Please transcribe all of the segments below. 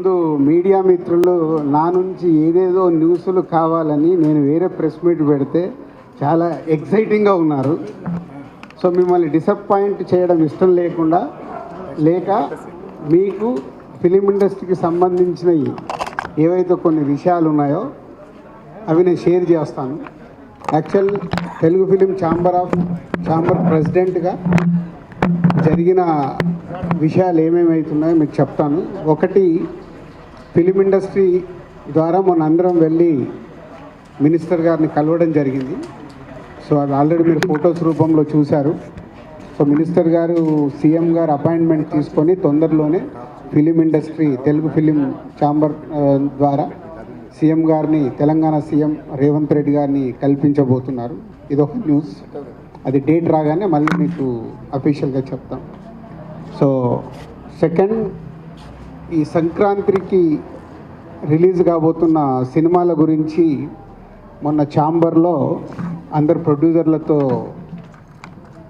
ముందు మీడియా మిత్రులు నా నుంచి ఏదేదో న్యూస్లు కావాలని నేను వేరే ప్రెస్ మీట్ పెడితే చాలా ఎక్సైటింగ్గా ఉన్నారు. సో మిమ్మల్ని డిసప్పాయింట్ చేయడం ఇష్టం లేకుండా లేక మీకు ఫిలిం ఇండస్ట్రీకి సంబంధించినవి ఏవైతే కొన్ని విషయాలు ఉన్నాయో అవి నేను షేర్ చేస్తాను. Actual Telugu film chamber of chamber ప్రెసిడెంట్గా జరిగిన విషయాలు ఏమేమి అవుతున్నాయో మీకు చెప్తాను. ఒకటి ఫిలిం ఇండస్ట్రీ ద్వారా మొన్న అందరం వెళ్ళి మినిస్టర్ గారిని కలవడం జరిగింది. సో అది ఆల్రెడీ మీరు ఫొటోస్ రూపంలో చూశారు. సో మినిస్టర్ గారు సీఎం గారు అపాయింట్మెంట్ తీసుకొని తొందరలోనే film industry Telugu film chamber ద్వారా సీఎం గారిని తెలంగాణ సీఎం రేవంత్ రెడ్డి గారిని కల్పించబోతున్నారు. ఇదొక న్యూస్. అది డేట్ రాగానే మళ్ళీ మీకు అఫీషియల్గా చెప్తాం. సో సెకండ్ ఈ సంక్రాంతికి రిలీజ్ కాబోతున్న సినిమాల గురించి మొన్న ఛాంబర్లో అందరు ప్రొడ్యూసర్లతో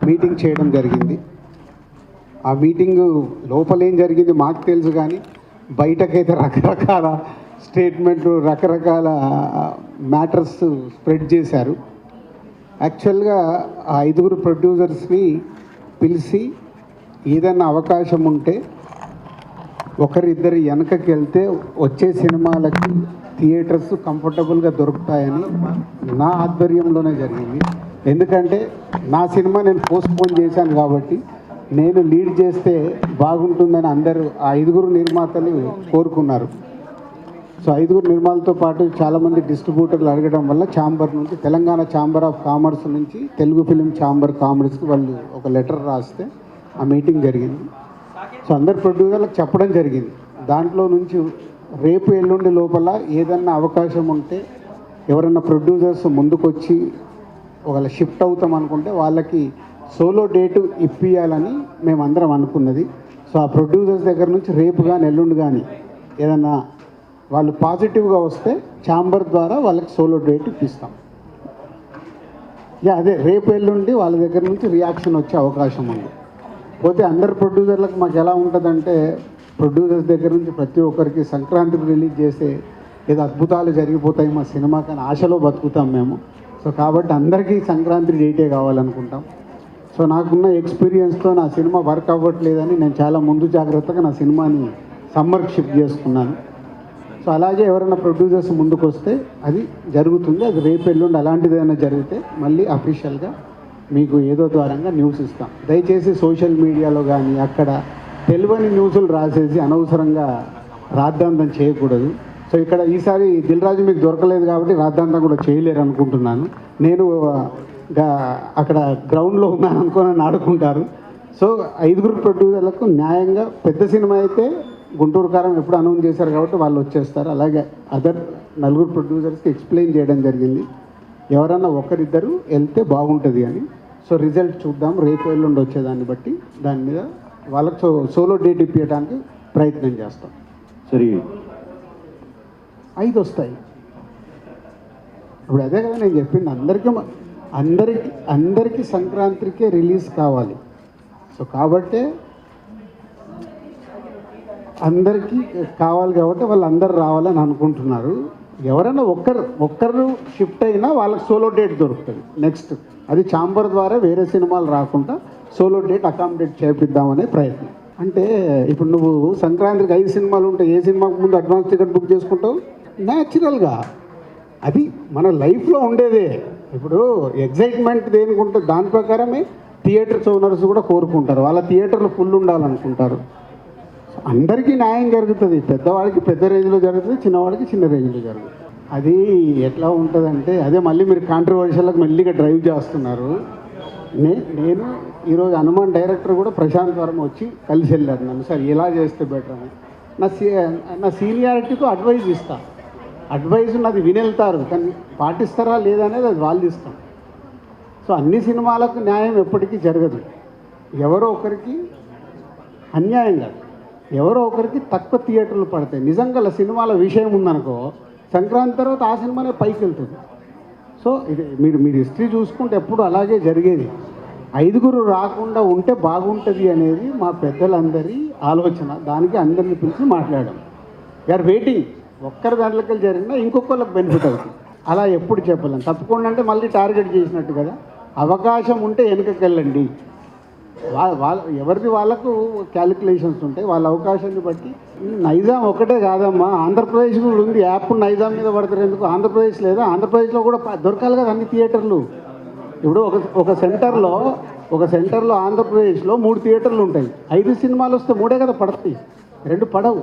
మీటింగ్ చేయడం జరిగింది. ఆ మీటింగ్ లోపలేం జరిగింది మాకు తెలుసు కానీ బయటకైతే రకరకాల స్టేట్మెంట్లు రకరకాల మ్యాటర్స్ స్ప్రెడ్ చేశారు. యాక్చువల్గా ఆ ఐదుగురు ప్రొడ్యూసర్స్ని పిలిచి ఏదైనా అవకాశం ఉంటే ఒకరిద్దరు వెనకకి వెళ్తే వచ్చే సినిమాలకి థియేటర్స్ కంఫర్టబుల్గా దొరుకుతాయని నా ఆధ్వర్యంలోనే జరిగింది. ఎందుకంటే నా సినిమా నేను పోస్ట్పోన్ చేశాను కాబట్టి నేను లీడ్ చేస్తే బాగుంటుందని అందరూ ఆ ఐదుగురు నిర్మాతలు కోరుకున్నారు. సో ఐదుగురు నిర్మాలతో పాటు చాలామంది డిస్ట్రిబ్యూటర్లు అడగడం వల్ల ఛాంబర్ నుంచి తెలంగాణ ఛాంబర్ ఆఫ్ కామర్స్ నుంచి తెలుగు ఫిలిం ఛాంబర్ కామర్స్కి వాళ్ళు ఒక లెటర్ రాస్తే ఆ మీటింగ్ జరిగింది. సో అందరు ప్రొడ్యూసర్లకు చెప్పడం జరిగింది. దాంట్లో నుంచి రేపు ఎల్లుండి లోపల ఏదన్నా అవకాశం ఉంటే ఎవరైనా ప్రొడ్యూసర్స్ ముందుకొచ్చి ఒకవేళ షిఫ్ట్ అవుతాం అనుకుంటే వాళ్ళకి సోలో డేటు ఇప్పియాలని మేము అందరం అనుకున్నది. సో ఆ ప్రొడ్యూసర్స్ దగ్గర నుంచి రేపు కానీ ఎల్లుండి కానీ ఏదన్నా వాళ్ళు పాజిటివ్గా వస్తే ఛాంబర్ ద్వారా వాళ్ళకి సోలో డేట్ ఇప్పిస్తాం. యా అదే రేపు ఎల్లుండి వాళ్ళ దగ్గర నుంచి రియాక్షన్ వచ్చే అవకాశం ఉంది. పోతే అందరు ప్రొడ్యూసర్లకు మాకు ఎలా ఉంటుందంటే ప్రొడ్యూసర్స్ దగ్గర నుంచి ప్రతి ఒక్కరికి సంక్రాంతికి రిలీజ్ చేస్తే ఏదో అద్భుతాలు జరిగిపోతాయి మా సినిమా కానీ ఆశలో బతుకుతాం మేము. సో కాబట్టి అందరికీ సంక్రాంతి డేటే కావాలనుకుంటాం. సో నాకున్న ఎక్స్పీరియన్స్తో నా సినిమా వర్క్ అవ్వట్లేదని నేను చాలా ముందు జాగ్రత్తగా నా సినిమాని సమ్మర్ షిఫ్ట్ చేసుకున్నాను. సో అలాగే ఎవరైనా ప్రొడ్యూసర్స్ ముందుకు వస్తే అది జరుగుతుంది. అది రేపు ఎల్లుండి అలాంటిది ఏదైనా జరిగితే మళ్ళీ అఫీషియల్గా మీకు ఏదో ద్వారంగా న్యూస్ ఇస్తాం. దయచేసి సోషల్ మీడియాలో కానీ అక్కడ తెలియని న్యూస్లు రాసేసి అనవసరంగా రాద్ధాంతం చేయకూడదు. సో ఇక్కడ ఈసారి దిల్ రాజు మీకు దొరకలేదు కాబట్టి రాద్ధాంతం కూడా చేయలేరు అనుకుంటున్నాను. నేను అక్కడ గ్రౌండ్లో ఉన్నాను అనుకోని ఆడుకుంటారు. సో ఐదుగురు ప్రొడ్యూసర్లకు న్యాయంగా పెద్ద సినిమా అయితే గుంటూరు కారం ఎప్పుడు అనౌన్స్ చేశారు కాబట్టి వాళ్ళు వచ్చేస్తారు. అలాగే అదర్ నలుగురు ప్రొడ్యూసర్స్కి ఎక్స్ప్లెయిన్ చేయడం జరిగింది. ఎవరన్నా ఒకరిద్దరు వెళ్తే బాగుంటుంది అని. సో రిజల్ట్ చూద్దాం. రేపు ఎల్లుండి వచ్చేదాన్ని బట్టి దాని మీద వాళ్ళకి సో సోలో డేట్ ఇప్పించడానికి ప్రయత్నం చేస్తాం. సరే. ఐదు వస్తాయి. ఇప్పుడు అదే కదా నేను చెప్పింది. అందరికీ అందరికి అందరికీ సంక్రాంతికే రిలీజ్ కావాలి. సో కాబట్టే అందరికీ కావాలి కాబట్టి వాళ్ళు అందరు రావాలని అనుకుంటున్నారు. ఎవరైనా ఒక్కరు ఒక్కరు షిఫ్ట్ అయినా వాళ్ళకి సోలో డేట్ దొరుకుతుంది. నెక్స్ట్ అది ఛాంబర్ ద్వారా వేరే సినిమాలు రాకుండా సోలో డేట్ అకామిడేట్ చేపిద్దామనే ప్రయత్నం. అంటే ఇప్పుడు నువ్వు సంక్రాంతికి ఐదు సినిమాలు ఉంటాయి ఏ సినిమాకి ముందు అడ్వాన్స్ టికెట్ బుక్ చేసుకుంటావు? న్యాచురల్గా అది మన లైఫ్లో ఉండేదే. ఇప్పుడు ఎగ్జైట్మెంట్ దేనికి ఉంటుంది దాని ప్రకారమే థియేటర్స్ ఓనర్స్ కూడా కోరుకుంటారు. వాళ్ళ థియేటర్లు ఫుల్ ఉండాలనుకుంటారు. అందరికీ న్యాయం జరుగుతుంది. పెద్దవాడికి పెద్ద రేంజ్లో జరుగుతుంది చిన్నవాడికి చిన్న రేంజ్లో జరుగుతుంది. అది ఎట్లా ఉంటుందంటే అదే మళ్ళీ మీరు కాంట్రవర్షియల్కి మెల్లిగా డ్రైవ్ చేస్తున్నారు. నే నేను ఈరోజు హనుమాన్ డైరెక్టర్ కూడా ప్రశాంత్ వర్మ వచ్చి కలిసి వెళ్ళారు నన్ను. సార్ ఎలా చేస్తే బెటర్ అని. నా సీ నా సీనియారిటీకు అడ్వైజ్ ఇస్తా. అడ్వైజ్ నాది వినెళ్తారు కానీ పాటిస్తారా లేదా అనేది అది వాళ్ళు ఇస్తాం. సో అన్ని సినిమాలకు న్యాయం ఎప్పటికీ జరగదు. ఎవరో ఒకరికి అన్యాయం కాదు. ఎవరో ఒకరికి తక్కువ థియేటర్లు పడతాయి. నిజంగా సినిమాల విషయం ఉందనుకో సంక్రాంతి తర్వాత ఆ సినిమానే పైకి వెళ్తుంది సో ఇది మీరు మీరు హిస్టరీ చూసుకుంటే ఎప్పుడు అలాగే జరిగేది. ఐదుగురు రాకుండా ఉంటే బాగుంటుంది అనేది మా పెద్దలందరి ఆలోచన. దానికి అందరిని పిలిచి మాట్లాడాం. యార్ వెయిటింగ్ ఒక్కరి దాంట్లోకి జరిగినా ఇంకొకళ్ళకి బెనిఫిట్ అవుతుంది. అలా ఎప్పుడు చెప్పలేం. తప్పకుండా అంటే మళ్ళీ టార్గెట్ చేసినట్టు కదా. అవకాశం ఉంటే వెనుకకి వెళ్ళండి. వాళ్ళ ఎవరిది వాళ్ళకు క్యాలిక్యులేషన్స్ ఉంటాయి. వాళ్ళ అవకాశాన్ని బట్టి నైజాం ఒకటే కాదమ్మా. ఆంధ్రప్రదేశ్ కూడా ఉంది. యాప్ నైజాం మీద పడతారు. ఎందుకు? ఆంధ్రప్రదేశ్ లేదా? ఆంధ్రప్రదేశ్లో కూడా దొరకాలి కదా అన్ని థియేటర్లు. ఇప్పుడు ఒక ఒక సెంటర్లో ఒక సెంటర్లో ఆంధ్రప్రదేశ్లో మూడు థియేటర్లు ఉంటాయి. ఐదు సినిమాలు వస్తే మూడే కదా పడతాయి. రెండు పడవు.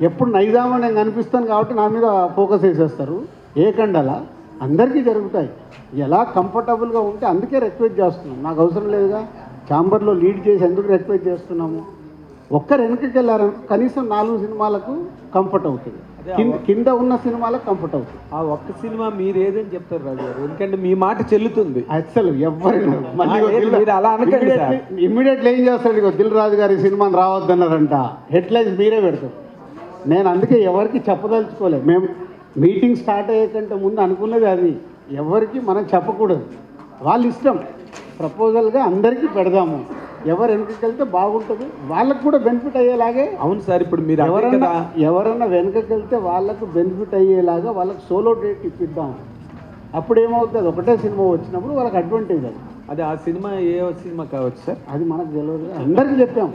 ఎప్పుడు నైజామో నేను కనిపిస్తాను కాబట్టి నా మీద ఫోకస్ వేసేస్తారు. ఏ కండల అందరికీ జరుగుతాయి. ఎలా కంఫర్టబుల్గా ఉంటే అందుకే రిక్వెస్ట్ చేస్తున్నాం. నాకు అవసరం లేదుగా. ఛాంబర్లో లీడ్ చేసి ఎందుకు రిక్వెస్ట్ చేస్తున్నాము? ఒక్కరు వెనకకి వెళ్ళారు. కనీసం నాలుగు సినిమాలకు కంఫర్ట్ అవుతుంది. కింద ఉన్న సినిమాలకు కంఫర్ట్ అవుతుంది. ఆ ఒక్క సినిమా మీరు ఏదని చెప్తారు రాజు గారు. ఎందుకంటే మీ మాట చెల్లుతుంది. అసలు మీరు అలా అనకండి. ఇమ్మీడియట్లీ ఏం చేస్తాడు? ఇగో దిల్ రాజు గారి సినిమాని రావద్దన్నారంట. హెడ్లైన్స్ మీరే పెడతారు. నేను అందుకే ఎవరికి చెప్పదలుచుకోలేదు. మేము మీటింగ్ స్టార్ట్ అయ్యేకంటే ముందు అనుకున్నది అది. ఎవరికి మనం చెప్పకూడదు. వాళ్ళ ఇష్టం. ప్రపోజల్గా అందరికీ పెడదాము. ఎవరు వెనుకకి వెళ్తే బాగుంటుంది. వాళ్ళకు కూడా బెనిఫిట్ అయ్యేలాగే అవును సార్ ఇప్పుడు మీరు కదా. ఎవరన్నా వెనుకకి వెళ్తే వాళ్ళకు బెనిఫిట్ అయ్యేలాగా వాళ్ళకి సోలో డేట్ ఇప్పిద్దాం. అప్పుడు ఏమవుతుంది? ఒకటే సినిమా వచ్చినప్పుడు వాళ్ళకి అడ్వాంటేజ్ అది. అది ఆ సినిమా ఏ సినిమా కావచ్చు సార్? అది మనకు తెలియదు. అందరికీ చెప్పాం.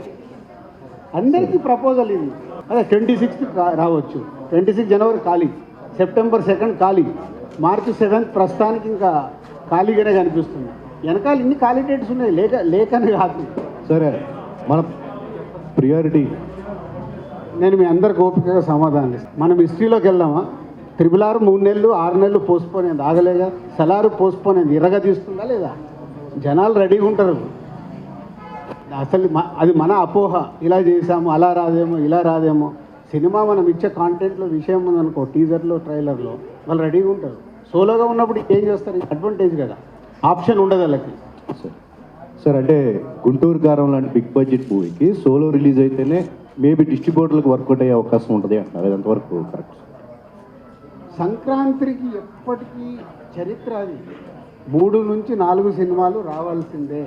అందరికీ ప్రపోజల్ ఇది. అదే ట్వంటీ సిక్స్త్ రావచ్చు. ట్వంటీ సిక్స్ జనవరి ఖాళీ. సెప్టెంబర్ సెకండ్ ఖాళీ. మార్చి సెవెంత్ ప్రస్తుతానికి ఇంకా ఖాళీగానే కనిపిస్తుంది. వెనకాల ఇన్ని డేట్స్ ఉన్నాయి. లేక లేకని కాదు. సరే మన ప్రియారిటీ. నేను మీ అందరికి ఓపికగా సమాధానం ఇస్తాను మనం హిస్టరీలోకి వెళ్దామా? త్రిబుల్ ఆరు మూడు నెలలు ఆరు నెలలు పోస్ట్పోన్ అయింది ఆగలేగా? సలారు పోస్ట్పోన్ అయింది ఇరగా తీస్తుందా లేదా? జనాలు రెడీగా ఉంటారు. అసలు అది మన అపోహ. ఇలా చేసాము అలా రాదేమో ఇలా రాదేమో. సినిమా మనం ఇచ్చే కాంటెంట్లో విషయం ఉందనుకో టీజర్లో ట్రైలర్లో వాళ్ళు రెడీగా ఉంటారు. సోలోగా ఉన్నప్పుడు ఏం చేస్తారు? అడ్వాంటేజ్ కదా. ఆప్షన్ ఉండదు వాళ్ళకి. సార్ సార్ అంటే గుంటూరు కారం లాంటి బిగ్ బడ్జెట్ మూవీకి సోలో రిలీజ్ అయితేనే మేబీ డిస్ట్రిబ్యూటర్లకు వర్కౌట్ అయ్యే అవకాశం ఉంటుంది అంటారు అది ఎంతవరకు కరెక్ట్. సంక్రాంతికి ఎప్పటికీ చరిత్ర అది. మూడు నుంచి నాలుగు సినిమాలు రావాల్సిందే.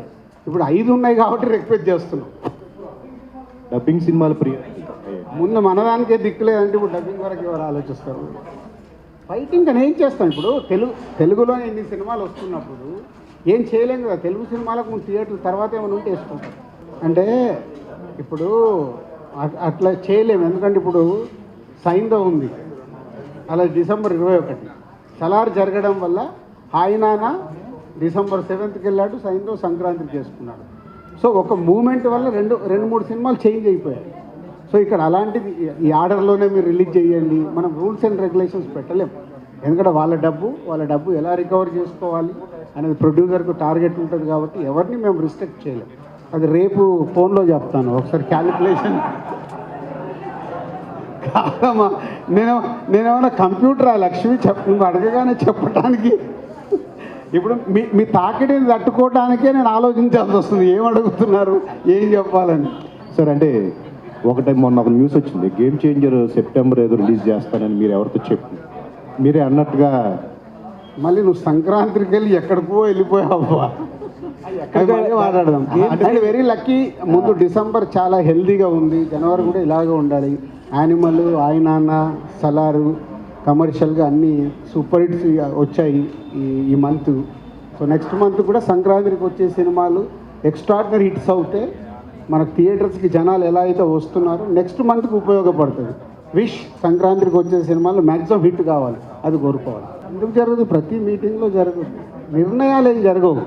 ఇప్పుడు ఐదు ఉన్నాయి కాబట్టి రిక్వెస్ట్ చేస్తున్నాం. డబ్బింగ్ సినిమాలు ప్రియారిటీ ముందు మనదానికే దిక్కులేదంటే ఇప్పుడు డబ్బింగ్ వరకు ఎవరు ఆలోచిస్తారు? ఫైటింగ్ అని ఏం చేస్తాం ఇప్పుడు? తెలుగు తెలుగులో ఇన్ని సినిమాలు వస్తున్నప్పుడు ఏం చేయలేం కదా. తెలుగు సినిమాలకు ముందు థియేటర్ తర్వాత ఏమైనా ఉంటే వేసుకుంటాం. అంటే ఇప్పుడు అట్లా చేయలేము. ఎందుకంటే ఇప్పుడు సైందో ఉంది. అలా డిసెంబర్ ఇరవై ఒకటి. సలార్ జరగడం వల్ల ఆయన డిసెంబర్ సెవెంత్కి వెళ్ళాడు. సైందో సంక్రాంతికి చేసుకున్నాడు. సో ఒక మూమెంట్ వల్ల రెండు రెండు మూడు సినిమాలు చేంజ్ అయిపోయాయి. సో ఇక్కడ అలాంటిది ఈ ఆర్డర్లోనే మీరు రిలీజ్ చేయండి. మనం రూల్స్ అండ్ రెగ్యులేషన్స్ పెట్టలేము. ఎందుకంటే వాళ్ళ డబ్బు వాళ్ళ డబ్బు ఎలా రికవర్ చేసుకోవాలి అనేది ప్రొడ్యూసర్కు టార్గెట్ ఉంటుంది కాబట్టి ఎవరిని మేము రిస్ట్రిక్ట్ చేయలేము. అది రేపు ఫోన్లో చెప్తాను. ఒకసారి క్యాలిక్యులేషన్. కాదమ్మా నేను నేనేమన్నా కంప్యూటర్ ఆ లక్ష్మి? చెప్ నువ్వు అడగగానే చెప్పడానికి ఇప్పుడు మీ మీ తాకిడిని తట్టుకోవడానికే నేను ఆలోచించాల్సి వస్తుంది. ఏం అడుగుతున్నారు? ఏం చెప్పాలని? సార్ అంటే ఒకటి మొన్న ఒక న్యూస్ వచ్చింది. గేమ్ చేంజర్ సెప్టెంబర్ ఏదో రిలీజ్ చేస్తానని మీరు ఎవరితో చెప్పు మీరే అన్నట్టుగా మళ్ళీ నువ్వు సంక్రాంతికి వెళ్ళి ఎక్కడికో వెళ్ళిపోయావు మాట్లాడదాం. వెరీ లక్కీ ముందు డిసెంబర్ చాలా హెల్దీగా ఉంది. జనవరి కూడా ఇలాగే ఉండాలి. యానిమల్ ఆయన సలారు కమర్షియల్గా అన్నీ సూపర్ హిట్స్ వచ్చాయి ఈ ఈ మంత్ సో నెక్స్ట్ మంత్ కూడా సంక్రాంతికి వచ్చే సినిమాలు ఎక్స్ట్రాడినరీ హిట్స్ అవుతే మనకు థియేటర్స్కి జనాలు ఎలా అయితే వస్తున్నారో నెక్స్ట్ మంత్కి ఉపయోగపడుతుంది. విష్ సంక్రాంతికి వచ్చే సినిమాలు మ్యాక్సిమం హిట్ కావాలి. అది కోరుకోవాలి. ఎందుకు జరగదు? ప్రతి మీటింగ్లో జరగదు. నిర్ణయాలు ఏం జరగవు.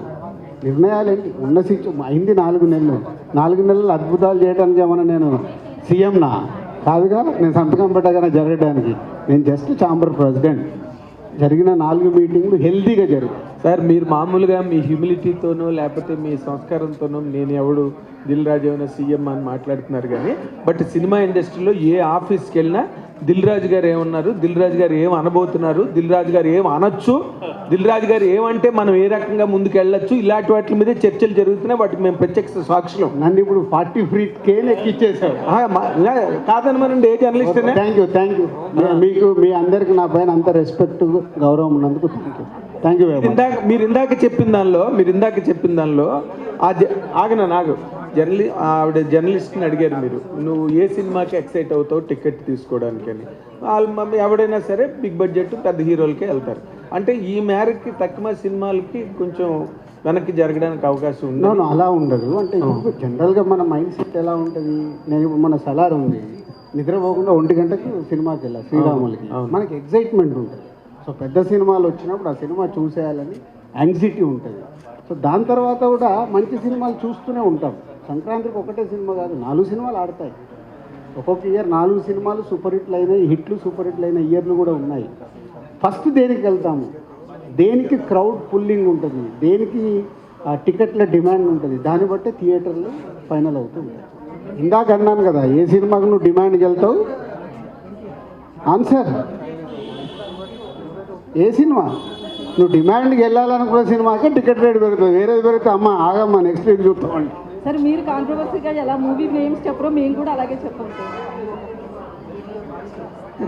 నిర్ణయాలు ఏంటి ఉన్న సిచ్చు అయింది నాలుగు నెలలు. నాలుగు నెలలు అద్భుతాలు చేయడానికి ఏమన్నా నేను సీఎంనా? కాదుగా నేను సంతకం పెట్టగానే జరగడానికి. నేను జస్ట్ ఛాంబర్ ప్రెసిడెంట్ జరిగిన నాలుగు మీటింగ్లు హెల్తీగా జరుగుతాయి. సార్ మీరు మామూలుగా మీ హ్యూమిలిటీతోనో లేకపోతే మీ సంస్కారంతోనో నేను ఎవడు దిల్ రాజు ఏమైనా సీఎం అని మాట్లాడుతున్నారు కానీ బట్ సినిమా ఇండస్ట్రీలో ఏ ఆఫీస్కి వెళ్ళినా దిల్ రాజు గారు ఏమన్నారు? దిల్ రాజు గారు ఏం అనబోతున్నారు? దిల్ రాజు గారు ఏం అనొచ్చు? దిల్ రాజు గారు ఏమంటే మనం ఏ రకంగా ముందుకు వెళ్ళొచ్చు ఇలాంటి వాటి మీద చర్చలు జరుగుతున్నాయి. వాటికి మేము ప్రత్యక్ష సాక్షులం. నన్ను ఇప్పుడు ఫార్టీ ఫ్రీ కేన్ లే, కాదనమనండి ఏ journalist thank you thank you మీకు మీ అందరికి నా పైన అంత రెస్పెక్ట్ గౌరవం ఉన్నందుకు థ్యాంక్ యూ థ్యాంక్ యూ ఇందాక మీరు ఇందాక చెప్పిన దానిలో మీరు ఇందాక చెప్పిన దానిలో ఆ జ- ఆగన నాగు. జర్నలి ఆవిడ జర్నలిస్ట్ని అడిగారు మీరు. నువ్వు ఏ సినిమాకి ఎక్సైట్ అవుతావు టికెట్ తీసుకోవడానికి అని. వాళ్ళు ఎవడైనా సరే బిగ్ బడ్జెట్ పెద్ద హీరోలకే వెళ్తారు. అంటే ఈ మేరకి తక్కువ సినిమాలకి కొంచెం వెనక్కి జరగడానికి అవకాశం ఉంది? నో అలా ఉండదు. అంటే జనరల్గా మన మైండ్ సెట్ ఎలా ఉంటుంది? నేను మన సలార్ ఉంది. నిద్రపోకుండా ఒంటి గంటకు సినిమాకి వెళ్ళా శ్రీరాములకి. మనకి ఎగ్జైట్మెంట్ ఉంటుంది. సో పెద్ద సినిమాలు వచ్చినప్పుడు ఆ సినిమా చూసేయాలని యాంగ్జైటీ ఉంటుంది. సో దాని తర్వాత కూడా మంచి సినిమాలు చూస్తూనే ఉంటాం. సంక్రాంతికి ఒకటే సినిమా కాదు నాలుగు సినిమాలు ఆడతాయి. ఒక్కొక్క ఇయర్ నాలుగు సినిమాలు సూపర్ హిట్లు అయినాయి హిట్లు సూపర్ హిట్లు అయిన ఇయర్లు కూడా ఉన్నాయి. ఫస్ట్ దేనికి వెళ్తాము? దేనికి క్రౌడ్ పుల్లింగ్ ఉంటుంది? దేనికి ఆ టికెట్ల డిమాండ్ ఉంటుంది? దాన్ని బట్టే థియేటర్లు ఫైనల్ అవుతుంది ఇందాక అన్నాను కదా ఏ సినిమాకు నువ్వు డిమాండ్కి వెళ్తావు? ఆన్సర్ ఏ సినిమా? నువ్వు డిమాండ్కి వెళ్ళాలనుకున్న సినిమాకే టికెట్ రేట్ పెరుగుతుంది. వేరేది పెరిగితే అమ్మ ఆగమ్మా నెక్స్ట్ వీక్ చూస్తామండి సార్ మీరు కాంట్రవర్సీగా ఎలా మూవీ నేమ్స్ చెప్పరో మేము కూడా అలాగే చెప్పాం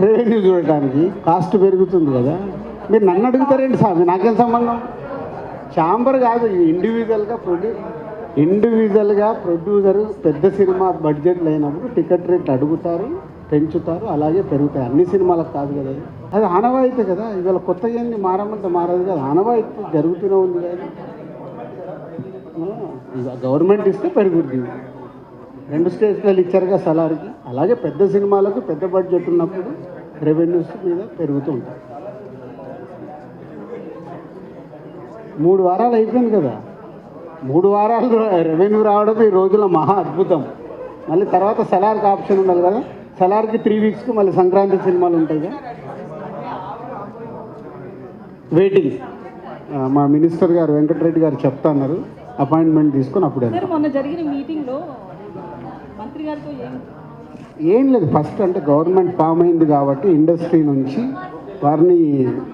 రెవెన్యూ చూడటానికి కాస్ట్ పెరుగుతుంది కదా. మీరు నన్ను అడుగుతారేంటి సార్? నాకేం సంబంధం? ఛాంబర్ కాదు ఇండివిజువల్గా ప్రొడ్యూ ఇండివిజువల్గా ప్రొడ్యూసర్ పెద్ద సినిమా బడ్జెట్లు అయినప్పుడు టికెట్ రేట్లు అడుగుతారు పెంచుతారు అలాగే పెరుగుతాయి. అన్ని సినిమాలకు కాదు కదా అది ఆనవాయితీ కదా ఇవాళ కొత్తగా ఏంది మారమంటే మారదు కదా ఆనవాయితీ జరుగుతూనే ఉంది కదా. గవర్నమెంట్ ఇస్తే పెరుగుద్ది. రెండు స్టేజ్లలో ఇచ్చారుగా సలార్కి. అలాగే పెద్ద సినిమాలకు పెద్ద బడ్జెట్ ఉన్నప్పుడు రెవెన్యూస్ మీద పెరుగుతూ ఉంటాయి. మూడు వారాలు అయిపోయింది కదా. మూడు వారాలు రెవెన్యూ రావడం ఈ రోజుల్లో మహా అద్భుతం. మళ్ళీ తర్వాత సలార్కి ఆప్షన్ ఉండాలి కదా. సలార్కి త్రీ వీక్స్కి మళ్ళీ సంక్రాంతి సినిమాలు ఉంటాయి కదా. వెయిటింగ్ మా మినిస్టర్ గారు వెంకటరెడ్డి గారు చెప్తా అన్నారు అపాయింట్మెంట్ తీసుకొని అప్పుడు మొన్న జరిగిన మీటింగ్లో మంత్రి గారితో ఏం? ఏం లేదు. ఫస్ట్ అంటే గవర్నమెంట్ ఫామ్ అయింది కాబట్టి ఇండస్ట్రీ నుంచి వారిని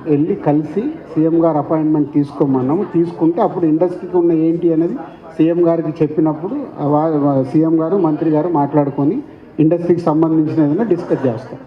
వెళ్ళి కలిసి సీఎం గారు అపాయింట్మెంట్ తీసుకోమన్నాము. తీసుకుంటే అప్పుడు ఇండస్ట్రీకి ఉన్న ఏంటి అనేది సీఎం గారికి చెప్పినప్పుడు సీఎం గారు మంత్రి గారు మాట్లాడుకొని ఇండస్ట్రీకి సంబంధించిన ఏదైనా డిస్కస్ చేస్తారు